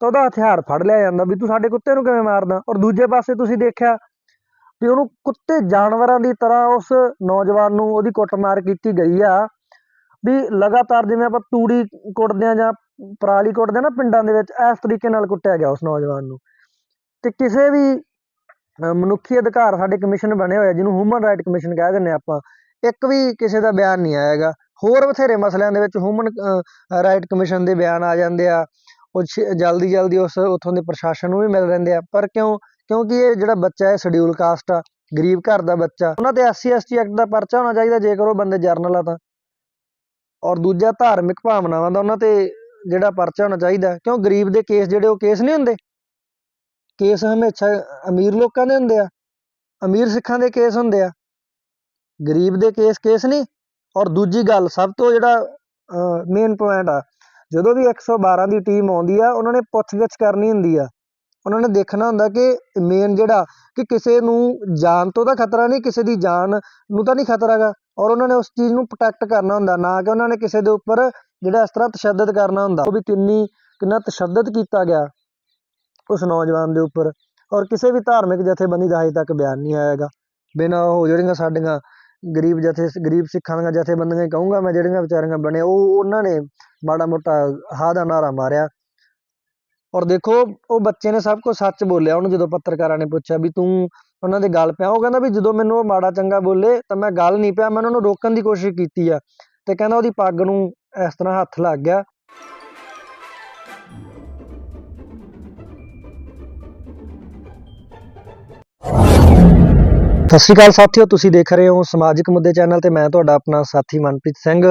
ਤਾਂ ਉਹਦਾ ਹਥਿਆਰ ਫੜ ਲਿਆ ਜਾਂਦਾ ਵੀ ਤੂੰ ਸਾਡੇ ਕੁੱਤੇ ਨੂੰ ਕਿਵੇਂ ਮਾਰਦਾ? ਔਰ ਦੂਜੇ ਪਾਸੇ ਤੁਸੀਂ ਦੇਖਿਆ ਵੀ ਉਹਨੂੰ ਕੁੱਤੇ ਜਾਨਵਰਾਂ ਦੀ ਤਰ੍ਹਾਂ ਉਸ ਨੌਜਵਾਨ ਨੂੰ ਉਹਦੀ ਕੁੱਟਮਾਰ ਕੀਤੀ ਗਈ ਆ ਵੀ ਲਗਾਤਾਰ ਜਿਵੇਂ ਆਪਾਂ ਤੂੜੀ ਕੁੱਟਦੇ ਆ ਜਾਂ ਪਰਾਲੀ ਕੁੱਟਦੇ ਆ ਨਾ ਪਿੰਡਾਂ ਦੇ ਵਿੱਚ, ਇਸ ਤਰੀਕੇ ਨਾਲ ਕੁੱਟਿਆ ਗਿਆ ਉਸ ਨੌਜਵਾਨ ਨੂੰ। ਤੇ ਕਿਸੇ ਵੀ ਮਨੁੱਖੀ ਅਧਿਕਾਰ ਸਾਡੇ ਕਮਿਸ਼ਨ ਬਣੇ ਹੋਇਆ ਜਿਹਨੂੰ ਹਿਊਮਨ ਰਾਈਟ ਕਮਿਸ਼ਨ ਕਹਿ ਦਿੰਦੇ ਆ ਆਪਾਂ, ਇੱਕ ਵੀ ਕਿਸੇ ਦਾ ਬਿਆਨ ਨਹੀਂ ਆਏਗਾ ਹੋਰ ਬਥੇਰੇ ਮਸਲਿਆਂ ਦੇ ਵਿੱਚ ਹਿਊਮਨ ਰਾਈਟ ਕਮਿਸ਼ਨ ਦੇ ਬਿਆਨ ਆ ਜਾਂਦੇ ਆ। ਉਹ ਜਲਦੀ ਜਲਦੀ ਉਸ ਉੱਥੋਂ ਦੇ ਪ੍ਰਸ਼ਾਸਨ ਨੂੰ ਵੀ ਮਿਲ ਰਹਿੰਦੇ ਆ। ਪਰ ਕਿਉਂ? ਕਿਉਂਕਿ ਇਹ ਜਿਹੜਾ ਬੱਚਾ ਹੈ ਸ਼ਡਿਊਲ ਕਾਸਟ ਆ, ਗਰੀਬ ਘਰ ਦਾ ਬੱਚਾ, ਉਹਨਾਂ ਤੇ ਐਸਸੀ ਐਸਟੀ ਐਕਟ ਦਾ ਪਰਚਾ ਹੋਣਾ ਚਾਹੀਦਾ ਜੇਕਰ ਉਹ ਬੰਦੇ ਜਰਨਲ ਆ ਤਾਂ। ਔਰ ਦੂਜਾ, ਧਾਰਮਿਕ ਭਾਵਨਾਵਾਂ ਦਾ ਉਹਨਾਂ ਤੇ ਜਿਹੜਾ ਪਰਚਾ ਹੋਣਾ ਚਾਹੀਦਾ। ਕਿਉਂ? ਗਰੀਬ ਦੇ ਕੇਸ ਜਿਹੜੇ ਉਹ ਕੇਸ ਨਹੀਂ ਹੁੰਦੇ। ਕੇਸ ਹਮੇਸ਼ਾ ਅਮੀਰ ਲੋਕਾਂ ਦੇ ਹੁੰਦੇ ਆ। ਅਮੀਰ ਸਿੱਖਾਂ ਦੇ ਕੇਸ ਹੁੰਦੇ ਆ। ਗਰੀਬ ਦੇ ਕੇਸ ਕੇਸ ਨਹੀਂ। ਔਰ ਦੂਜੀ ਗੱਲ, ਸਭ ਤੋਂ ਜਿਹੜਾ ਮੇਨ ਪੁਆਇੰਟ ਆ ਜਦੋਂ ਵੀ 112 ਦੀ ਟੀਮ ਆਉਂਦੀ ਆ, ਉਹਨਾਂ ਨੇ ਪੁੱਛਗਿੱਛ ਕਰਨੀ ਹੁੰਦੀ ਆ। ਉਹਨਾਂ ਨੇ ਦੇਖਣਾ ਹੁੰਦਾ ਕਿ ਮੇਨ ਜਿਹੜਾ ਕਿ ਕਿਸੇ ਨੂੰ ਜਾਨ ਤੋਂ ਤਾਂ ਖਤਰਾ ਨਹੀਂ, ਕਿਸੇ ਦੀ ਜਾਨ ਨੂੰ ਤਾਂ ਨਹੀਂ ਖਤਰਾ ਔਰ ਉਹਨਾਂ ਨੇ ਉਸ ਚੀਜ਼ ਨੂੰ ਪ੍ਰੋਟੈਕਟ ਕਰਨਾ ਹੁੰਦਾ, ਨਾ ਕਿ ਉਹਨਾਂ ਨੇ ਕਿਸੇ ਦੇ ਉੱਪਰ ਜਿਹੜਾ ਇਸ ਤਰ੍ਹਾਂ ਤਸ਼ੱਦਦ ਕਰਨਾ ਹੁੰਦਾ। ਉਹ ਵੀ ਕਿੰਨੀ, ਕਿੰਨਾ ਤਸ਼ੱਦਦ ਕੀਤਾ ਗਿਆ ਉਸ ਨੌਜਵਾਨ ਦੇ ਉੱਪਰ। ਔਰ ਕਿਸੇ ਵੀ ਧਾਰਮਿਕ ਜਥੇਬੰਦੀ ਦਾ ਹਜੇ ਤੱਕ ਬਿਆਨ ਨਹੀਂ ਆਇਆ ਆਏਗਾ ਬਿਨਾਂ ਉਹ ਜਿਹੜੀਆਂ ਸਾਡੀਆਂ ਗਰੀਬ ਜਥੇ, ਗਰੀਬ ਸਿੱਖਾਂ ਦੀਆਂ ਜਥੇਬੰਦੀਆਂ ਕਹੂੰਗਾ ਮੈਂ ਜਿਹੜੀਆਂ ਵਿਚਾਰੀਆਂ ਬਣੇ ਉਹ ਉਹਨਾਂ ਨੇ ਮਾੜਾ ਮੋਟਾ ਹਾ ਦਾ ਨਾਰਾ ਮਾਰਿਆ। ਔਰ ਦੇਖੋ, ਉਹ ਬੱਚੇ ਨੇ ਸਭ ਕੁਝ ਸੱਚ ਬੋਲਿਆ, ਉਹਨੂੰ ਜਦੋਂ ਪੱਤਰਕਾਰਾਂ ਨੇ ਪੁੱਛਿਆ ਵੀ ਤੂੰ ਉਹਨਾਂ ਦੇ ਗੱਲ ਪਿਆ, ਉਹ ਕਹਿੰਦਾ ਵੀ ਜਦੋਂ ਮੈਨੂੰ ਉਹ ਮਾੜਾ ਚੰਗਾ ਬੋਲੇ ਤਾਂ ਮੈਂ ਗੱਲ ਨਹੀਂ ਪਿਆ, ਮੈਂ ਉਹਨਾਂ ਨੂੰ ਰੋਕਣ ਦੀ ਕੋਸ਼ਿਸ਼ ਕੀਤੀ ਆ। ਤੇ ਕਹਿੰਦਾ ਉਹਦੀ ਪੱਗ ਨੂੰ ਇਸ ਤਰ੍ਹਾਂ ਹੱਥ ਲੱਗ ਗਿਆ। ਸਤਿ ਸ਼੍ਰੀ ਅਕਾਲ ਸਾਥੀਓ, ਤੁਸੀਂ ਦੇਖ ਰਹੇ ਹੋ ਸਮਾਜਿਕ ਮੁੱਦੇ ਚੈਨਲ ਤੇ ਮੈਂ ਤੁਹਾਡਾ ਆਪਣਾ ਸਾਥੀ ਮਨਪ੍ਰੀਤ ਸਿੰਘ।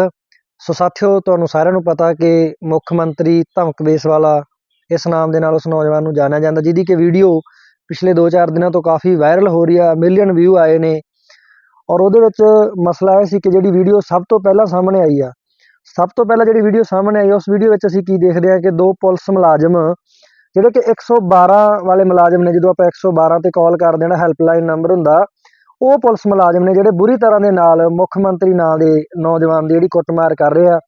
ਸੋ ਸਾਥੀਓ, ਤੁਹਾਨੂੰ ਸਾਰਿਆਂ ਨੂੰ ਪਤਾ ਕਿ ਮੁੱਖ ਮੰਤਰੀ ਧਮਕ ਬੇਸਵਾਲਾ ਇਸ ਨਾਮ ਦੇ ਨਾਲ ਉਸ ਨੌਜਵਾਨ ਨੂੰ ਜਾਣਿਆ ਜਾਂਦਾ, ਜਿਹਦੀ ਕਿ ਵੀਡੀਓ ਪਿਛਲੇ 2-4 ਦਿਨਾਂ ਤੋਂ ਕਾਫੀ ਵਾਇਰਲ ਹੋ ਰਹੀ ਆ, ਮਿਲੀਅਨ ਵਿਊ ਆਏ ਨੇ। ਔਰ ਉਹਦੇ ਵਿੱਚ ਮਸਲਾ ਇਹ ਸੀ ਕਿ ਜਿਹੜੀ ਵੀਡੀਓ ਸਭ ਤੋਂ ਪਹਿਲਾਂ ਸਾਹਮਣੇ ਆਈ ਆ, ਸਭ ਤੋਂ ਪਹਿਲਾਂ ਜਿਹੜੀ ਵੀਡੀਓ ਸਾਹਮਣੇ ਆਈ ਉਸ ਵੀਡੀਓ ਵਿੱਚ ਅਸੀਂ ਕੀ ਦੇਖਦੇ ਆ ਕਿ ਦੋ ਪੁਲਿਸ ਮੁਲਾਜ਼ਮ, ਜਿਹੜੇ ਕਿ 112 ਵਾਲੇ ਮੁਲਾਜ਼ਮ ਨੇ, ਜਦੋਂ ਆਪਾਂ 112 ਤੇ ਕਾਲ ਕਰਦੇ ਹਾਂ ਹੈਲਪਲਾਈਨ ਨੰਬਰ ਹੁੰਦਾ ਉਹ ਪੁਲਿਸ ਮੁਲਾਜ਼ਮ ਨੇ ਜਿਹੜੇ ਬੁਰੀ ਤਰ੍ਹਾਂ ਦੇ ਨਾਲ ਮੁੱਖ ਮੰਤਰੀ ਨਾਂ ਦੇ ਨੌਜਵਾਨ ਦੀ ਜਿਹੜੀ ਕੁੱਟਮਾਰ ਕਰ ਰਹੇ ਆ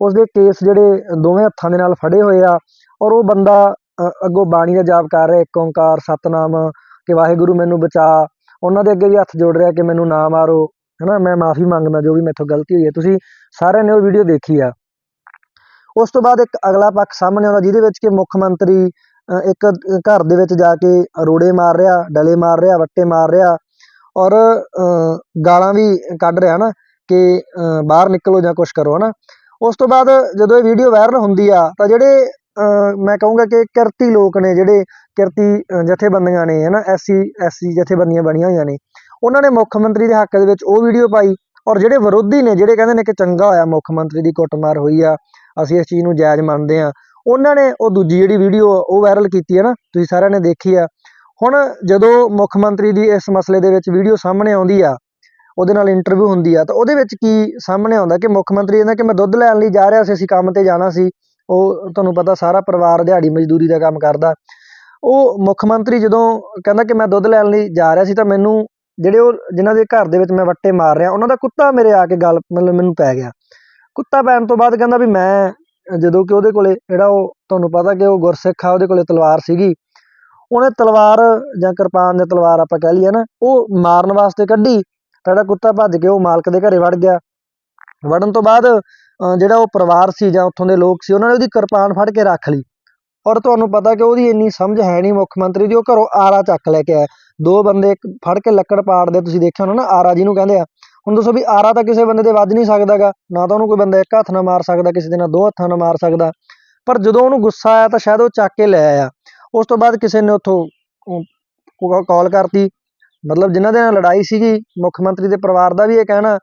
ਉਸ ਦੇ ਕੇਸ ਜਿਹੜੇ ਦੋਵੇਂ ਹੱਥਾਂ ਦੇ ਨਾਲ ਫੜੇ ਹੋਏ ਆ ਔਰ ਉਹ ਬੰਦਾ ਅੱਗੋਂ ਬਾਣੀ ਦਾ ਜਾਪ ਕਰ ਰਿਹਾ ਇੱਕ ਓੰਕਾਰ ਸਤਨਾਮ ਕਿ ਵਾਹਿਗੁਰੂ ਮੈਨੂੰ ਬਚਾ। ਉਹਨਾਂ ਦੇ ਅੱਗੇ ਵੀ ਹੱਥ ਜੋੜ ਰਿਹਾ ਕਿ ਮੈਨੂੰ ਨਾ ਮਾਰੋ। ਹਨਾ ਮੈਂ ਮਾਫੀ ਮੰਗਦਾ ਜੋ ਵੀ ਮੈਥੋਂ ਗਲਤੀ ਹੋਈ ਹੈ। ਤੁਸੀਂ ਸਾਰਿਆਂ ਨੇ ਉਹ ਵੀਡੀਓ ਦੇਖੀ ਆ। ਉਸ ਤੋਂ ਬਾਅਦ ਇੱਕ ਅਗਲਾ ਪੱਖ ਸਾਹਮਣੇ ਆਉਂਦਾ ਜਿਹਦੇ ਵਿੱਚ ਕਿ ਮੁੱਖ ਮੰਤਰੀ ਅ, ਇੱਕ ਘਰ ਦੇ ਵਿੱਚ ਜਾ ਕੇ ਰੋੜੇ ਮਾਰ ਰਿਹਾ ਡਲੇ ਮਾਰ ਰਿਹਾ ਵੱਟੇ ਮਾਰ ਰਿਹਾ। ਔਰ ਅ, ਗਾਲਾਂ ਵੀ ਕੱਢ ਰਿਹਾ ਨਾ ਕਿ ਅ, ਬਾਹਰ ਨਿਕਲੋ ਜਾਂ ਕੁਝ ਕਰੋ ਹਨਾ। ਉਸ ਤੋਂ ਬਾਅਦ ਜਦੋਂ ਇਹ ਵੀਡੀਓ ਵਾਇਰਲ ਹੁੰਦੀ ਆ ਤਾਂ ਜਿਹੜੇ ਅ, ਮੈਂ ਕਹੂੰਗਾ ਕਿ ਕਿਰਤੀ ਲੋਕ ਨੇ ਜਿਹੜੇ ਕਿਰਤੀ ਜਥੇਬੰਦੀਆਂ ਨੇ ਹਨਾ ਐਸਸੀ ਐਸਸੀ ਜਥੇਬੰਦੀਆਂ ਬਣੀਆਂ ਹੋਈਆਂ ਨੇ ਉਹਨਾਂ ਨੇ ਮੁੱਖ ਮੰਤਰੀ ਦੇ ਹੱਕ ਦੇ ਵਿੱਚ ਉਹ ਵੀਡੀਓ ਪਾਈ। ਔਰ ਜਿਹੜੇ ਵਿਰੋਧੀ ਨੇ ਜਿਹੜੇ ਕਹਿੰਦੇ ਨੇ ਕਿ ਚੰਗਾ ਹੋਇਆ ਮੁੱਖ ਮੰਤਰੀ ਦੀ ਕੁੱਟਮਾਰ ਹੋਈ ਆ ਅਸੀਂ ਇਸ ਚੀਜ਼ ਨੂੰ ਜਾਇਜ਼ ਮੰਨਦੇ ਆ ਉਹਨਾਂ ਨੇ ਉਹ ਦੂਜੀ ਜਿਹੜੀ ਵੀਡੀਓ ਉਹ ਵਾਇਰਲ ਕੀਤੀ ਹੈ ਨਾ ਤੁਸੀਂ ਸਾਰਿਆਂ ਨੇ ਦੇਖੀ ਆ ਹੁਣ ਜਦੋਂ ਮੁੱਖ ਮੰਤਰੀ ਦੀ ਇਸ ਮਸਲੇ ਦੇ ਵਿੱਚ ਵੀਡੀਓ ਸਾਹਮਣੇ ਆਉਂਦੀ ਆ, ਉਹਦੇ ਨਾਲ ਇੰਟਰਵਿਊ ਹੁੰਦੀ ਆ, ਤਾਂ ਉਹਦੇ ਵਿੱਚ ਕੀ ਸਾਹਮਣੇ ਆਉਂਦਾ ਕਿ ਮੁੱਖ ਮੰਤਰੀ ਕਹਿੰਦਾ ਕਿ ਮੈਂ ਦੁੱਧ ਲੈਣ ਲਈ ਜਾ ਰਿਹਾ ਸੀ, ਅਸੀਂ ਕੰਮ ਤੇ ਜਾਣਾ ਸੀ, ਉਹ ਤੁਹਾਨੂੰ ਪਤਾ ਸਾਰਾ ਪਰਿਵਾਰ ਦਿਹਾੜੀ ਮਜ਼ਦੂਰੀ ਦਾ ਕੰਮ ਕਰਦਾ। ਉਹ ਮੁੱਖ ਮੰਤਰੀ ਜਦੋਂ ਕਹਿੰਦਾ ਕਿ ਮੈਂ ਦੁੱਧ ਲੈਣ ਲਈ ਜਾ ਰਿਹਾ ਸੀ, ਤਾਂ ਮੈਨੂੰ ਜਿਹੜੇ ਉਹ, ਜਿਨ੍ਹਾਂ ਦੇ ਘਰ ਦੇ ਵਿੱਚ ਮੈਂ ਵੱਟੇ ਮਾਰ ਰਿਹਾ, ਉਹਨਾਂ ਦਾ ਕੁੱਤਾ ਮੇਰੇ ਆ ਕੇ ਗੱਲ ਮਤਲਬ ਮੈਨੂੰ ਪੈ ਗਿਆ। ਕੁੱਤਾ ਪੈਣ ਤੋਂ ਬਾਅਦ ਕਹਿੰਦਾ ਵੀ ਮੈਂ ਜਦੋਂ ਕਿ ਉਹਦੇ ਕੋਲੇ, ਜਿਹੜਾ ਉਹ ਤੁਹਾਨੂੰ ਪਤਾ ਕਿ ਉਹ ਗੁਰਸਿੱਖ ਆ, ਉਹਦੇ ਕੋਲੇ ਤਲਵਾਰ ਸੀਗੀ ਉਹਨੇ ਤਲਵਾਰ ਜਾਂ ਕਿਰਪਾਨ ਜਾਂ ਤਲਵਾਰ ਆਪਾਂ ਕਹਿ ਲਈਏ ਨਾ, ਉਹ ਮਾਰਨ ਵਾਸਤੇ ਕੱਢੀ ਤਾਂ ਜਿਹੜਾ ਕੁੱਤਾ ਭੱਜ ਕੇ ਉਹ ਮਾਲਕ ਦੇ ਘਰੇ ਵੜ ਗਿਆ। ਵੜਨ ਤੋਂ ਬਾਅਦ ਜਿਹੜਾ ਉਹ ਪਰਿਵਾਰ ਸੀ ਜਾਂ ਉੱਥੋਂ ਦੇ ਲੋਕ ਸੀ, ਉਹਨਾਂ ਨੇ ਉਹਦੀ ਕਿਰਪਾਨ ਫੜ ਕੇ ਰੱਖ ਲਈ। ਔਰ ਤੁਹਾਨੂੰ ਪਤਾ ਕਿ ਉਹਦੀ ਇੰਨੀ ਸਮਝ ਹੈ ਨਹੀਂ ਮੁੱਖ ਮੰਤਰੀ ਦੀ, ਉਹ ਘਰੋਂ ਆਰਾ ਚੱਕ ਲੈ ਕੇ ਆਇਆ। ਦੋ ਬੰਦੇ ਇੱਕ ਫੜ ਕੇ ਲੱਕੜ ਪਾੜਦੇ ਤੁਸੀਂ ਦੇਖਿਆ ਹੋਣਾ ਨਾ, ਆਰਾ ਜਿਹਨੂੰ ਕਹਿੰਦੇ ਆ। ਹੁਣ ਦੱਸੋ ਵੀ ਆਰਾ ਤਾਂ ਕਿਸੇ ਬੰਦੇ ਦੇ ਵੱਜ ਨਹੀਂ ਸਕਦਾਗਾ, ਨਾ ਤਾਂ ਉਹਨੂੰ ਕੋਈ ਬੰਦਾ ਇੱਕ ਹੱਥ ਨਾਲ ਮਾਰ ਸਕਦਾ, ਕਿਸੇ ਦੇ ਨਾਲ ਦੋ ਹੱਥਾਂ ਨਾਲ ਮਾਰ ਸਕਦਾ। ਪਰ ਜਦੋਂ ਉਹਨੂੰ ਗੁੱਸਾ ਆਇਆ ਤਾਂ ਸ਼ਾਇਦ ਉਹ ਚੱਕ ਕੇ ਲੈ ਆਇਆ। ਉਸ ਤੋਂ ਬਾਅਦ ਕਿਸੇ ਨੇ ਉੱਥੋਂ ਕਾਲ ਕਰਤੀ। ਮਤਲਬ ਜਿਨ੍ਹਾਂ ਦੇ ਨਾਲ ਲੜਾਈ ਸੀਗੀ, ਮੁੱਖ ਮੰਤਰੀ ਦੇ ਪਰਿਵਾਰ ਦਾ ਵੀ ਇਹ ਕਹਿਣਾ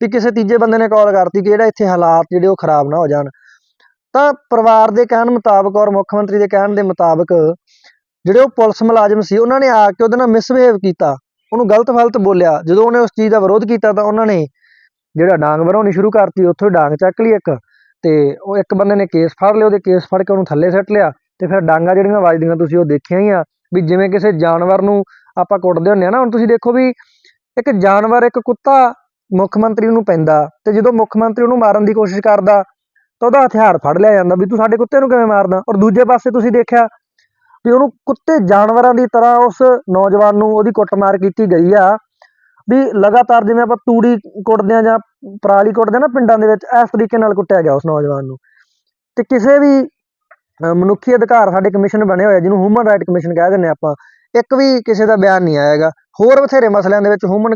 ਵੀ ਕਿਸੇ ਤੀਜੇ ਬੰਦੇ ਨੇ ਕਾਲ ਕਰਤੀ ਕਿ ਜਿਹੜਾ ਇੱਥੇ ਹਾਲਾਤ ਜਿਹੜੇ ਉਹ ਖਰਾਬ ਨਾ ਹੋ ਜਾਣ। ਤਾਂ ਪਰਿਵਾਰ ਦੇ ਕਹਿਣ ਮੁਤਾਬਕ ਔਰ ਮੁੱਖ ਮੰਤਰੀ ਦੇ ਕਹਿਣ ਦੇ ਮੁਤਾਬਕ ਜਿਹੜੇ ਉਹ ਪੁਲਿਸ ਮੁਲਾਜ਼ਮ ਸੀ, ਉਹਨਾਂ ਨੇ ਆ ਕੇ ਉਹਦੇ ਨਾਲ ਮਿਸਬਿਹੇਵ ਕੀਤਾ। ਉਹਨੂੰ ਗਲਤ ਫਲਤ ਬੋਲਿਆ। ਜਦੋਂ ਉਹਨੇ ਉਸ ਚੀਜ਼ ਦਾ ਵਿਰੋਧ ਕੀਤਾ ਤਾਂ ਉਹਨਾਂ ਨੇ ਜਿਹੜਾ ਡਾਂਗ ਵਰਾਉਣੀ ਸ਼ੁਰੂ ਕਰਤੀ, ਉੱਥੋਂ ਡਾਂਗ ਚੱਕ ਲਈ ਇੱਕ ਤੇ ਉਹ ਇੱਕ ਬੰਦੇ ਨੇ ਕੇਸ ਫੜ ਲਿਆ, ਉਹਦੇ ਕੇਸ ਫੜ ਕੇ ਉਹਨੂੰ ਥੱਲੇ ਸੱਟ ਲਿਆ। ਤੇ ਫਿਰ ਡਾਂਗਾ ਜਿਹੜੀਆਂ ਵੱਜਦੀਆਂ ਤੁਸੀਂ ਉਹ ਦੇਖੀਆਂ ਹੀ ਆ, ਵੀ ਜਿਵੇਂ ਕਿਸੇ ਜਾਨਵਰ ਨੂੰ ਆਪਾਂ ਕੁੱਟਦੇ ਹੁੰਦੇ ਆ ਨਾ, ਹੁਣ ਤੁਸੀਂ ਦੇਖੋ ਵੀ ਇੱਕ ਜਾਨਵਰ, ਇੱਕ ਕੁੱਤਾ ਮੁੱਖ ਮੰਤਰੀ ਨੂੰ ਪੈਂਦਾ ਤੇ ਜਦੋਂ ਮੁੱਖ ਮੰਤਰੀ ਉਹਨੂੰ ਮਾਰਨ ਦੀ ਕੋਸ਼ਿਸ਼ ਕਰਦਾ ਤਾਂ ਉਹਦਾ ਹਥਿਆਰ ਫੜ ਲਿਆ ਜਾਂਦਾ ਵੀ ਤੂੰ ਸਾਡੇ ਕੁੱਤੇ ਨੂੰ ਕਿਵੇਂ ਮਾਰਦਾ। ਔਰ ਦੂਜੇ ਪਾਸੇ ਤੁਸੀਂ ਦੇਖਿਆ ਵੀ ਉਹਨੂੰ ਕੁੱਤੇ ਜਾਨਵਰਾਂ ਦੀ ਤਰ੍ਹਾਂ ਉਸ ਨੌਜਵਾਨ ਨੂੰ ਉਹਦੀ ਕੁੱਟਮਾਰ ਕੀਤੀ ਗਈ ਆ, ਵੀ ਲਗਾਤਾਰ ਜਿਵੇਂ ਆਪਾਂ ਤੂੜੀ ਕੁੱਟਦੇ ਆ ਜਾਂ ਪਰਾਲੀ ਕੁੱਟਦੇ ਆ ਨਾ ਪਿੰਡਾਂ ਦੇ ਵਿੱਚ, ਇਸ ਤਰੀਕੇ ਨਾਲ ਕੁੱਟਿਆ ਗਿਆ ਉਸ ਨੌਜਵਾਨ ਨੂੰ। ਤੇ ਕਿਸੇ ਵੀ ਮਨੁੱਖੀ ਅਧਿਕਾਰ ਸਾਡੇ ਕਮਿਸ਼ਨ ਬਣੇ ਹੋਏ ਜਿਹਨੂੰ ਹਿਊਮਨ ਰਾਈਟ ਕਮਿਸ਼ਨ ਕਹਿ ਦਿੰਦੇ ਆਪਾਂ। ਇੱਕ ਵੀ ਕਿਸੇ ਦਾ ਬਿਆਨ ਨਹੀਂ ਆਏਗਾ ਹੋਰ ਬਥੇਰੇ ਮਸਲਿਆਂ ਦੇ ਵਿੱਚ ਹਿਊਮਨ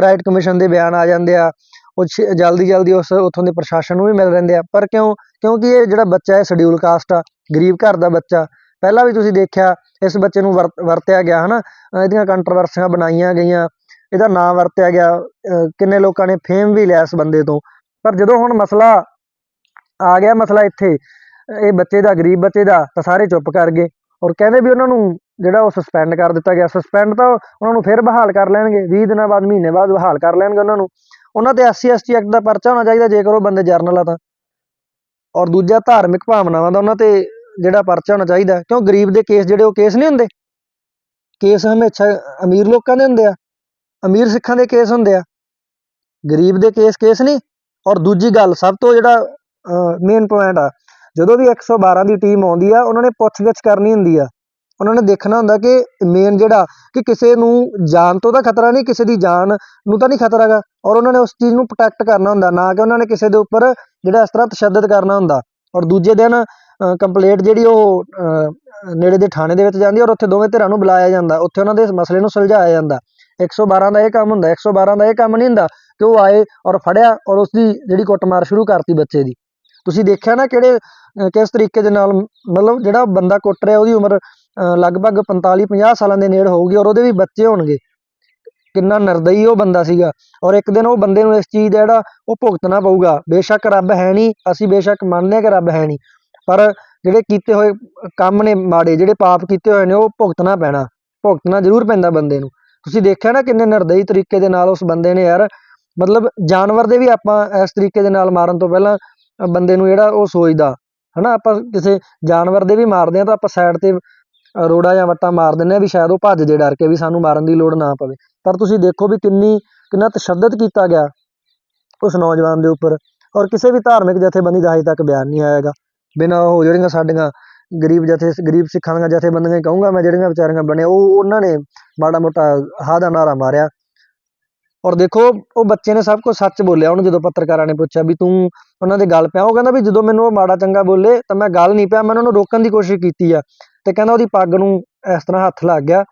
ਰਾਈਟ ਕਮਿਸ਼ਨ ਦੇ ਬਿਆਨ ਆ ਜਾਂਦੇ ਆ। ਉਹ ਜਲਦੀ ਜਲਦੀ ਉਸ ਉੱਥੋਂ ਦੇ ਪ੍ਰਸ਼ਾਸਨ ਨੂੰ ਵੀ ਮਿਲ ਰਹਿੰਦੇ ਆ। ਪਰ ਕਿਉਂ? ਕਿਉਂਕਿ ਇਹ ਜਿਹੜਾ ਬੱਚਾ ਹੈ ਸ਼ਡਿਊਲ ਕਾਸਟ ਆ, ਗਰੀਬ ਘਰ ਦਾ ਬੱਚਾ। ਪਹਿਲਾਂ ਵੀ ਤੁਸੀਂ ਦੇਖਿਆ, ਇਸ ਬੱਚੇ ਨੂੰ ਵਰਤ- ਵਰਤਿਆ ਗਿਆ, ਹਨਾ? ਅਹ ਇਹਦੀਆਂ ਕੰਟਰੋਵਰਸੀਆਂ ਬਣਾਈਆਂ ਗਈਆਂ। ਇਹਦਾ ਨਾਮ ਵਰਤਿਆ ਗਿਆ। ਕਿੰਨੇ ਲੋਕਾਂ ਨੇ ਫੇਮ ਵੀ ਲਿਆ ਇਸ ਬੰਦੇ ਤੋਂ। ਪਰ ਜਦੋਂ ਹੁਣ ਮਸਲਾ ਆ ਗਿਆ, ਮਸਲਾ ਇੱਥੇ ਇਹ ਬੱਚੇ ਦਾ, ਗਰੀਬ ਬੱਚੇ ਦਾ, ਤਾਂ ਸਾਰੇ ਚੁੱਪ ਕਰ ਗਏ। ਔਰ ਕਹਿੰਦੇ ਵੀ ਉਹਨਾਂ ਨੂੰ ਜਿਹੜਾ ਉਹ ਸਸਪੈਂਡ ਕਰ ਦਿੱਤਾ ਗਿਆ। ਸਸਪੈਂਡ ਤਾਂ ਉਹਨਾਂ ਨੂੰ ਫਿਰ ਬਹਾਲ ਕਰ ਲੈਣਗੇ। 20 ਦਿਨਾਂ ਬਾਅਦ, ਮਹੀਨੇ ਬਾਅਦ ਬਹਾਲ ਕਰ ਲੈਣਗੇ ਉਹਨਾਂ ਨੂੰ। ਉਹਨਾਂ ਤੇ ਐਸਸੀ ਐਸਟੀ ਐਕਟ ਦਾ ਪਰਚਾ ਹੋਣਾ ਚਾਹੀਦਾ, ਜੇਕਰ ਉਹ ਬੰਦੇ ਜਰਨਲ ਆ ਤਾਂ। ਔਰ ਦੂਜਾ, ਧਾਰਮਿਕ ਭਾਵਨਾਵਾਂ ਦਾ ਉਹਨਾਂ ਤੇ ਜਿਹੜਾ ਪਰਚਾ ਹੋਣਾ ਚਾਹੀਦਾ। ਕਿਉਂ? ਗਰੀਬ ਦੇ ਕੇਸ ਜਿਹੜੇ, ਉਹ ਕੇਸ ਨਹੀਂ ਹੁੰਦੇ? ਕੇਸ ਹਮੇਸ਼ਾ ਅਮੀਰ ਲੋਕਾਂ ਦੇ ਹੁੰਦੇ ਆ। ਅਮੀਰ ਸਿੱਖਾਂ ਦੇ ਕੇਸ ਹੁੰਦੇ ਆ। ਗਰੀਬ ਦੇ ਕੇਸ ਕੇਸ ਨਹੀਂ। ਔਰ ਦੂਜੀ ਗੱਲ, ਸਭ ਤੋਂ ਜਿਹੜਾ ਮੇਨ ਪੁਆਇੰਟ ਆ ਜਦੋਂ ਵੀ 112 ਦੀ ਟੀਮ ਆਉਂਦੀ ਆ ਉਹਨਾਂ ਨੇ ਪੁੱਛਗਿੱਛ ਕਰਨੀ ਹੁੰਦੀ ਆ। ਉਹਨਾਂ ਨੇ ਦੇਖਣਾ ਹੁੰਦਾ ਕਿ ਮੇਨ ਜਿਹੜਾ ਕਿ ਕਿਸੇ ਨੂੰ ਜਾਨ ਤੋਂ ਤਾਂ ਖਤਰਾ ਨਹੀਂ ਕਿਸੇ ਦੀ ਜਾਨ ਨੂੰ ਤਾਂ ਨਹੀਂ ਖਤਰਾ ਗਾ ਔਰ ਉਹਨਾਂ ਨੇ ਉਸ ਚੀਜ਼ ਨੂੰ ਪ੍ਰੋਟੈਕਟ ਕਰਨਾ ਹੁੰਦਾ ਨਾ ਕਿ ਉਹਨਾਂ ਨੇ ਕਿਸੇ ਦੇ ਉੱਪਰ ਜਿਹੜਾ ਇਸ ਤਰ੍ਹਾਂ ਤਸ਼ੱਦਦ ਕਰਨਾ ਹੁੰਦਾ। ਔਰ ਦੂਜੇ ਦਿਨ ਕੰਪਲੇਂਟ ਜਿਹੜੀ ਉਹ ਅਹ, ਨੇੜੇ ਦੇ ਥਾਣੇ ਦੇ ਵਿੱਚ ਜਾਂਦੀ ਔਰ ਉੱਥੇ ਦੋਵੇਂ ਧਿਰਾਂ ਨੂੰ ਬੁਲਾਇਆ ਜਾਂਦਾ। ਉੱਥੇ ਉਹਨਾਂ ਦੇ ਮਸਲੇ ਨੂੰ ਸੁਲਝਾਇਆ ਜਾਂਦਾ। 112 ਦਾ ਇਹ ਕੰਮ ਹੁੰਦਾ 112 ਦਾ ਇਹ ਕੰਮ ਨਹੀਂ ਹੁੰਦਾ ਕਿ ਉਹ ਆਏ ਔਰ ਫੜਿਆ ਔਰ ਉਸ ਦੀ ਜਿਹੜੀ ਕੁੱਟਮਾਰ ਸ਼ੁਰੂ ਕਰਤੀ ਬੱਚੇ ਦੀ। ਤੁਸੀਂ ਦੇਖਿਆ ਨਾ ਕਿਹੜੇ ਅਹ, ਕਿਸ ਤਰੀਕੇ ਦੇ ਨਾਲ ਮਤਲਬ ਜਿਹੜਾ ਬੰਦਾ ਕੁੱਟ ਰਿਹਾ ਉਹਦੀ ਉਮਰ ਅਹ, ਲਗਭਗ 45 50 ਸਾਲਾਂ ਦੇ ਨੇੜੇ ਹੋਊਗੀ ਔਰ ਉਹਦੇ ਵੀ ਬੱਚੇ ਹੋਣਗੇ। ਕਿੰਨਾ ਨਿਰਦਈ ਉਹ ਬੰਦਾ ਸੀਗਾ ਔਰ ਇੱਕ ਦਿਨ ਉਹ ਬੰਦੇ ਨੂੰ ਇਸ ਚੀਜ਼ ਦਾ ਜਿਹੜਾ ਉਹ ਭੁਗਤਣਾ ਪਊਗਾ। ਬੇਸ਼ੱਕ ਰੱਬ ਹੈ ਨਹੀਂ ਅਸੀਂ ਬੇਸ਼ੱਕ ਮੰਨਦੇ ਹਾਂ ਕਿ ਰੱਬ ਹੈ ਨਹੀਂ ਪਰ ਜਿਹੜੇ ਕੀਤੇ ਹੋਏ ਕੰਮ ਨੇ ਮਾੜੇ ਜਿਹੜੇ ਪਾਪ ਕੀਤੇ ਹੋਏ ਨੇ ਉਹ ਭੁਗਤਣਾ ਪੈਣਾ ਭੁਗਤਣਾ ਜ਼ਰੂਰ ਪੈਂਦਾ ਬੰਦੇ ਨੂੰ। ਤੁਸੀਂ ਦੇਖਿਆ ਨਾ ਕਿੰਨੇ ਨਿਰਦਈ ਤਰੀਕੇ ਦੇ ਨਾਲ ਉਸ ਬੰਦੇ ਨੇ ਯਾਰ ਮਤਲਬ ਜਾਨਵਰ ਦੇ ਵੀ ਆਪਾਂ ਇਸ ਤਰੀਕੇ ਦੇ ਨਾਲ ਮਾਰਨ ਤੋਂ ਪਹਿਲਾਂ ਬੰਦੇ ਨੂੰ ਜਿਹੜਾ ਉਹ ਸੋਚਦਾ ਹੈ ਨਾ ਆਪਾਂ ਕਿਸੇ ਜਾਨਵਰ ਦੇ ਵੀ ਮਾਰਦੇ ਹਾਂ ਤਾਂ ਆਪਾਂ ਸਾਈਡ ਤੇ ਰੋੜਾ ਜਾਂ ਵੱਟਾ ਮਾਰ ਦਿੰਦੇ ਹਾਂ ਵੀ ਸ਼ਾਇਦ ਉਹ ਭੱਜ ਜੇ ਡਰ ਕੇ ਵੀ ਸਾਨੂੰ ਮਾਰਨ ਦੀ ਲੋੜ ਨਾ ਪਵੇ। ਪਰ ਤੁਸੀਂ ਦੇਖੋ ਵੀ ਕਿੰਨੀ, ਕਿੰਨਾ ਤਸ਼ੱਦਦ ਕੀਤਾ ਗਿਆ ਉਸ ਨੌਜਵਾਨ ਦੇ ਉੱਪਰ। ਔਰ ਕਿਸੇ ਵੀ ਧਾਰਮਿਕ ਜਥੇਬੰਦੀ ਦਾ ਹਜੇ ਤੱਕ ਬਿਆਨ ਨਹੀਂ ਆਇਆ ਹੈਗਾ ਬਿਨਾਂ ਉਹ ਜਿਹੜੀਆਂ ਸਾਡੀਆਂ ਗਰੀਬ ਜਥੇ, ਗਰੀਬ ਸਿੱਖਾਂ ਦੀਆਂ ਜਥੇਬੰਦੀਆਂ, ਕਹੂੰਗਾ ਮੈਂ ਜਿਹੜੀਆਂ ਵਿਚਾਰੀਆਂ ਬਣਿਆ, ਉਹ ਉਹਨਾਂ ਨੇ ਮਾੜਾ ਮੋਟਾ ਹਾ ਦਾ ਨਾਰਾ ਮਾਰਿਆ। ਔਰ ਦੇਖੋ, ਉਹ ਬੱਚੇ ਨੇ ਸਭ ਕੁਝ ਸੱਚ ਬੋਲਿਆ। ਉਹਨੂੰ ਜਦੋਂ ਪੱਤਰਕਾਰਾਂ ਨੇ ਪੁੱਛਿਆ ਵੀ ਤੂੰ ਉਹਨਾਂ ਦੇ ਗੱਲ ਪਿਆ, ਉਹ ਕਹਿੰਦਾ ਵੀ ਜਦੋਂ ਮੈਨੂੰ ਉਹ ਮਾੜਾ ਚੰਗਾ ਬੋਲੇ ਤਾਂ ਮੈਂ ਗੱਲ ਨਹੀਂ ਪਿਆ, ਮੈਂ ਉਹਨਾਂ ਨੂੰ ਰੋਕਣ ਦੀ ਕੋਸ਼ਿਸ਼ ਕੀਤੀ ਆ। ਤੇ ਕਹਿੰਦਾ ਉਹਦੀ ਪੱਗ ਨੂੰ ਇਸ ਤਰ੍ਹਾਂ ਹੱਥ ਲੱਗ ਗਿਆ।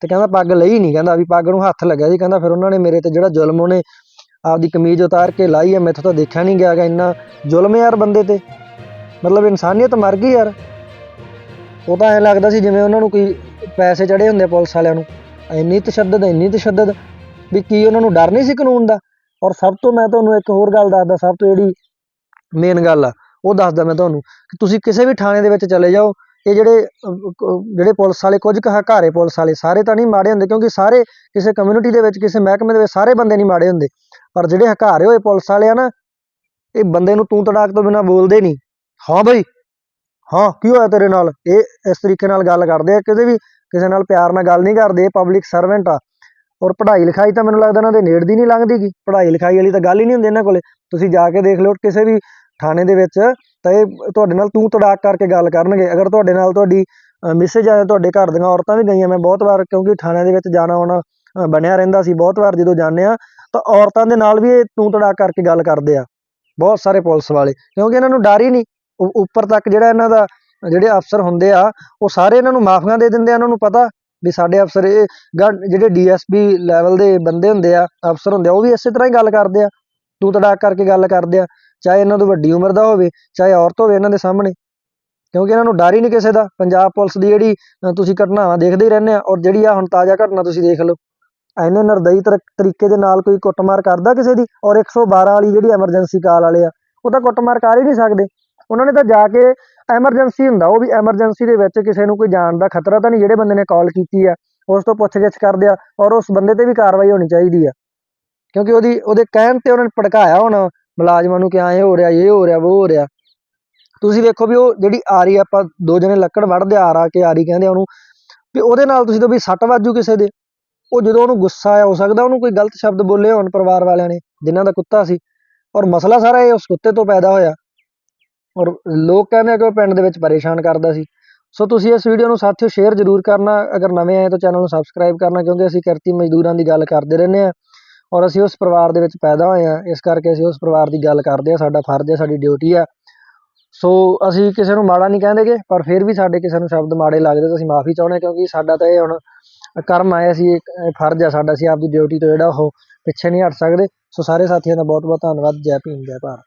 ਤੇ ਕਹਿੰਦਾ ਪੱਗ ਲਈ ਨਹੀਂ, ਕਹਿੰਦਾ ਵੀ ਪੱਗ ਨੂੰ ਹੱਥ ਲੱਗਿਆ ਜੀ ਕਹਿੰਦਾ ਫਿਰ ਉਹਨਾਂ ਨੇ ਮੇਰੇ ਤੇ ਜਿਹੜਾ ਜ਼ੁਲਮ ਉਹਨੇ ਆਪਦੀ ਕਮੀਜ਼ ਉਤਾਰ ਕੇ ਲਾਈ ਹੈ ਮੈਥੋਂ ਤਾਂ ਦੇਖਿਆ ਨਹੀਂ ਗਿਆ ਇੰਨਾ ਜ਼ੁਲਮ ਯਾਰ ਬੰਦੇ ਤੇ। ਮਤਲਬ ਇਨਸਾਨੀਅਤ ਮਰ ਗਈ ਯਾਰ। ਉਹ ਤਾਂ ਐ ਲੱਗਦਾ ਸੀ ਜਿਵੇਂ ਉਹਨਾਂ ਨੂੰ ਕੋਈ ਪੈਸੇ ਚੜੇ ਹੁੰਦੇ ਪੁਲਿਸ ਵਾਲਿਆਂ ਨੂੰ। ਇੰਨੀ ਤਸ਼ੱਦਦ ਇੰਨੀ ਤਸ਼ੱਦਦ। ਵੀ ਕੀ ਉਹਨਾਂ ਨੂੰ ਡਰ ਨਹੀਂ ਸੀ ਕਾਨੂੰਨ ਦਾ? ਔਰ ਸਭ ਤੋਂ ਮੈਂ ਤੁਹਾਨੂੰ ਇੱਕ ਹੋਰ ਗੱਲ ਦੱਸਦਾ, ਸਭ ਤੋਂ ਜਿਹੜੀ ਮੇਨ ਗੱਲ ਆ, ਉਹ ਦੱਸਦਾ ਮੈਂ ਤੁਹਾਨੂੰ ਕਿ ਤੁਸੀਂ ਕਿਸੇ ਵੀ ਥਾਣੇ ਦੇ ਵਿੱਚ ਚਲੇ ਜਾਓ, ਇਹ ਜਿਹੜੇ ਜਿਹੜੇ ਪੁਲਿਸ ਵਾਲੇ, ਕੁਝ ਕੁ ਹਕਾਰੇ ਪੁਲਿਸ ਵਾਲੇ, ਸਾਰੇ ਤਾਂ ਨਹੀਂ ਮਾੜੇ ਹੁੰਦੇ, ਕਿਉਂਕਿ ਸਾਰੇ ਕਿਸੇ ਕਮਿਊਨਿਟੀ ਦੇ ਵਿੱਚ, ਕਿਸੇ ਮਹਿਕਮੇ ਦੇ ਵਿੱਚ ਸਾਰੇ ਬੰਦੇ ਨਹੀਂ ਮਾੜੇ ਹੁੰਦੇ। ਪਰ ਜਿਹੜੇ ਹਕਾਰੇ ਹੋਏ ਪੁਲਿਸ ਵਾਲੇ ਆ ਨਾ, ਇਹ ਬੰਦੇ ਨੂੰ ਤੂੰ ਤੜਾਕ ਤੋਂ ਬਿਨਾ ਬੋਲਦੇ ਨਹੀਂ। ਹਾਂ ਬਈ, ਹਾਂ, ਕੀ ਹੋਇਆ ਤੇਰੇ ਨਾਲ? ਇਹ ਇਸ ਤਰੀਕੇ ਨਾਲ ਗੱਲ ਕਰਦੇ ਆ, ਕਿਤੇ ਵੀ ਕਿਸੇ ਨਾਲ ਪਿਆਰ ਨਾਲ ਗੱਲ ਨਹੀਂ ਕਰਦੇ ਪਬਲਿਕ ਸਰਵੈਂਟ ਆ। ਔਰ ਪੜ੍ਹਾਈ ਲਿਖਾਈ ਤਾਂ ਮੈਨੂੰ ਲੱਗਦਾ ਇਹਨਾਂ ਦੇ ਨੇੜ ਦੀ ਨਹੀਂ ਲੰਘਦੀ ਪੜ੍ਹਾਈ ਲਿਖਾਈ ਵਾਲੀ ਤਾਂ ਗੱਲ ਹੀ ਨਹੀਂ ਹੁੰਦੀ ਇਹਨਾਂ ਕੋਲੇ। ਤੁਸੀਂ ਜਾ ਕੇ ਦੇਖ ਲਿਓ, ਕਿਸੇ ਵੀ ਥਾਣੇ ਦੇ ਵਿੱਚ ਤਾਂ ਇਹ ਤੁਹਾਡੇ ਨਾਲ ਤੂੰ ਤੜਾਕ ਕਰਕੇ ਗੱਲ ਕਰਨਗੇ। ਅਗਰ ਤੁਹਾਡੇ ਨਾਲ ਤੁਹਾਡੀ ਮੈਸੇਜ ਆਇਆ ਤੁਹਾਡੇ ਘਰ ਦੀਆਂ ਔਰਤਾਂ ਵੀ ਗਈਆਂ, ਮੈਂ ਬਹੁਤ ਵਾਰ ਕਿਉਂਕਿ ਥਾਣਿਆਂ ਦੇ ਵਿੱਚ ਜਾਣਾ ਆਉਣਾ ਬਣਿਆ ਰਹਿੰਦਾ ਸੀ, ਬਹੁਤ ਵਾਰ ਜਦੋਂ ਜਾਂਦੇ ਆ, ਤਾਂ ਔਰਤਾਂ ਦੇ ਨਾਲ ਵੀ ਇਹ ਤੂੰ ਤੜਾਕ ਕਰਕੇ ਗੱਲ ਕਰਦੇ ਆ। ਬਹੁਤ ਸਾਰੇ ਪੁਲਿਸ ਵਾਲੇ, ਕਿਉਂਕਿ ਇਹਨਾਂ ਨੂੰ ਡਰ ਹੀ ਨਹੀਂ। ਉੱਪਰ ਤੱਕ ਜਿਹੜਾ ਇਹਨਾਂ ਦਾ, ਜਿਹੜੇ ਅਫਸਰ ਹੁੰਦੇ ਆ, ਉਹ ਸਾਰੇ ਇਹਨਾਂ ਨੂੰ ਮਾਫੀਆਂ ਦੇ ਦਿੰਦੇ ਆ ਇਹਨਾਂ ਨੂੰ ਪਤਾ। ਵੀ ਸਾਡੇ ਅਫਸਰ ਇਹ ਗਾ- ਜਿਹੜੇ ਡੀਐਸਪੀ ਲੈਵਲ ਦੇ ਬੰਦੇ ਹੁੰਦੇ ਆ ਅਫਸਰ ਹੁੰਦੇ ਆ ਉਹ ਵੀ ਇਸੇ ਤਰ੍ਹਾਂ ਹੀ ਗੱਲ ਕਰਦੇ ਆ। ਤੂੰ ਤੜਾਕ ਕਰਕੇ ਗੱਲ ਕਰਦੇ ਆ ਚਾਹੇ ਇਹਨਾਂ ਤੋਂ ਵੱਡੀ ਉਮਰ ਦਾ ਹੋਵੇ ਚਾਹੇ ਔਰਤ ਹੋਵੇ ਇਹਨਾਂ ਦੇ ਸਾਹਮਣੇ। ਕਿਉਂਕਿ ਇਹਨਾਂ ਨੂੰ ਡਰ ਹੀ ਨਹੀਂ ਕਿਸੇ ਦਾ। ਪੰਜਾਬ ਪੁਲਿਸ ਦੀ ਜਿਹੜੀ ਅ, ਤੁਸੀਂ ਘਟਨਾਵਾਂ ਦੇਖਦੇ ਹੀ ਰਹਿੰਦੇ ਆ ਔਰ ਜਿਹੜੀ ਆ ਹੁਣ ਤਾਜ਼ਾ ਘਟਨਾ ਤੁਸੀਂ ਦੇਖ ਲਓ। ਐਨੇ ਨਿਰਦਈ ਤਰ- ਤਰੀਕੇ ਦੇ ਨਾਲ ਕੋਈ ਕੁੱਟਮਾਰ ਕਰਦਾ ਕਿਸੇ ਦੀ ਔਰ 112 ਵਾਲੀ ਜਿਹੜੀ ਐਮਰਜੈਂਸੀ ਕਾਲ ਵਾਲੇ ਆ ਉਹ ਤਾਂ ਕੁੱਟਮਾਰ ਕਰ ਹੀ ਨਹੀਂ ਸਕਦੇ। ਉਹਨਾਂ ਨੇ ਤਾਂ ਜਾ ਕੇ ਐਮਰਜੈਂਸੀ ਹੁੰਦਾ, ਉਹ ਵੀ ਐਮਰਜੈਂਸੀ ਦੇ ਵਿੱਚ ਕਿਸੇ ਨੂੰ ਕੋਈ ਜਾਨ ਦਾ ਖਤਰਾ ਤਾਂ ਨਹੀਂ, ਜਿਹੜੇ ਬੰਦੇ ਨੇ ਕਾਲ ਕੀਤੀ ਆ, ਉਸ ਤੋਂ ਪੁੱਛਗਿੱਛ ਕਰਦੇ ਆ ਔਰ ਉਸ ਬੰਦੇ ਤੇ ਵੀ ਕਾਰਵਾਈ ਹੋਣੀ ਚਾਹੀਦੀ ਆ। ਕਿਉਂਕਿ ਉਹਦੀ, ਉਹਦੇ ਕਹਿਣ ਤੇ ਉਹਨਾਂ ਨੇ ਭੜਕਾਇਆ ਹੋਣਾ, ਮੁਲਾਜ਼ਮਾਂ ਨੂੰ ਕਿ ਐਂ ਹੋ ਰਿਹਾ, ਇਹ ਹੋ ਰਿਹਾ, ਉਹ ਹੋ ਰਿਹਾ। ਤੁਸੀਂ ਵੇਖੋ ਵੀ ਉਹ ਜਿਹੜੀ ਆਰੀ ਆਪਾਂ ਦੋ ਜਣੇ ਲੱਕੜ ਵੱਢਦੇ ਆ ਰਾ ਕੇ ਆਰੀ ਕਹਿੰਦੇ ਉਹਨੂੰ, ਵੀ ਉਹਦੇ ਨਾਲ ਤੁਸੀਂ ਤਾਂ ਵੀ ਸੱਟ ਵੱਜੂ ਕਿਸੇ ਦੇ। ਉਹ ਜਦੋਂ ਉਹਨੂੰ ਗੁੱਸਾ ਆਇਆ, ਹੋ ਸਕਦਾ ਉਹਨੂੰ ਕੋਈ ਗਲਤ ਸ਼ਬਦ ਬੋਲੇ ਹੋਣ ਪਰਿਵਾਰ ਵਾਲਿਆਂ ਨੇ, ਜਿਨ੍ਹਾਂ ਦਾ ਕੁੱਤਾ ਸੀ। ਔਰ ਮਸਲਾ ਸਾਰਾ ਇਹ ਉਸ ਕੁੱਤੇ ਤੋਂ ਪੈਦਾ ਹੋਇਆ। ਔਰ ਲੋਕ ਕਹਿੰਦੇ ਆ ਕਿ ਉਹ ਪਿੰਡ ਦੇ ਵਿੱਚ ਪਰੇਸ਼ਾਨ ਕਰਦਾ ਸੀ। ਸੋ ਤੁਸੀਂ ਇਸ ਵੀਡੀਓ ਨੂੰ ਸਾਥੀਓ ਸ਼ੇਅਰ ਜ਼ਰੂਰ ਕਰਨਾ, ਅਗਰ ਨਵੇਂ ਆਏ ਤਾਂ ਚੈਨਲ ਨੂੰ ਸਬਸਕ੍ਰਾਈਬ ਕਰਨਾ, ਕਿਉਂਕਿ ਅਸੀਂ ਕਿਰਤੀ ਮਜ਼ਦੂਰਾਂ ਦੀ ਗੱਲ ਕਰਦੇ ਰਹਿੰਦੇ ਹਾਂ ਔਰ ਅਸੀਂ ਉਸ ਪਰਿਵਾਰ ਦੇ ਵਿੱਚ ਪੈਦਾ ਹੋਏ ਹਾਂ। ਇਸ ਕਰਕੇ ਅਸੀਂ ਉਸ ਪਰਿਵਾਰ ਦੀ ਗੱਲ ਕਰਦੇ ਹਾਂ, ਸਾਡਾ ਫਰਜ਼ ਹੈ, ਸਾਡੀ ਡਿਊਟੀ ਆ ਸੋ ਅਸੀਂ ਕਿਸੇ ਨੂੰ ਮਾੜਾ ਨਹੀਂ ਕਹਿੰਦੇਗੇ ਪਰ ਫਿਰ ਵੀ ਸਾਡੇ ਕਿਸੇ ਨੂੰ ਸ਼ਬਦ ਮਾੜੇ ਲੱਗਦੇ ਤਾਂ ਅਸੀਂ ਮਾਫੀ ਚਾਹੁੰਦੇ ਹਾਂ, ਕਿਉਂਕਿ ਸਾਡਾ ਤਾਂ ਇਹ ਹੁਣ ਕਰਮ ਆਇਆ ਸੀ ਇਹ ਫਰਜ਼ ਆ ਸਾਡਾ, ਅਸੀਂ ਆਪਦੀ ਡਿਊਟੀ ਤੋਂ ਜਿਹੜਾ ਉਹ ਪਿੱਛੇ ਨਹੀਂ ਹਟ ਸਕਦੇ। ਸੋ ਸਾਰੇ ਸਾਥੀਆਂ ਦਾ ਬਹੁਤ ਬਹੁਤ ਧੰਨਵਾਦ। ਜੈ ਭੀਮ, ਜੈ ਭਾਰਤ।